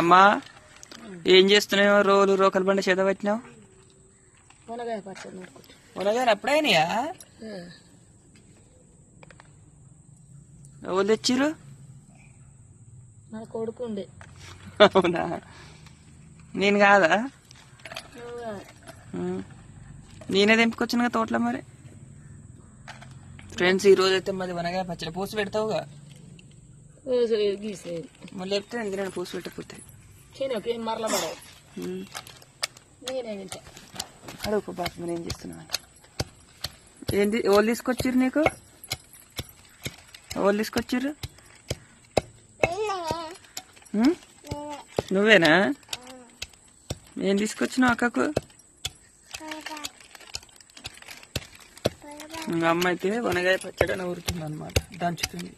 అమ్మా ఏం చేస్తున్నావు? రోలు రోకల బండ చేత పట్టినావు? మునగారు అప్పుడైనాయా ఎవరు తెచ్చిర్రు? మన కొడుకు ఉండే. అవునా? నేను కాదా. నేనే తెంపుకొచ్చాను కదా తోటలో మరి? ఫ్రెండ్స్ ఈ రోజు అయితే మాది వనగా పచ్చడి. పూసి పెడతావుగా? గీసేది మళ్ళీ పూసి పెట్టకపోతే చిన్నకి ఏం మరల పడవు ఉమ్. నేనే తింటా. అడుగు మరి ఏం చేస్తున్నావు? ఏంది ఎవరు తీసుకొచ్చిర్రు నీకు? ఎవరు తీసుకొచ్చిర్రు? నువ్వేనా? ఏం తీసుకొచ్చినావు అక్కకు? అమ్మ అయితే వనగాయ పచ్చడి నూరుతుంది అనమాట దంచుతుంది.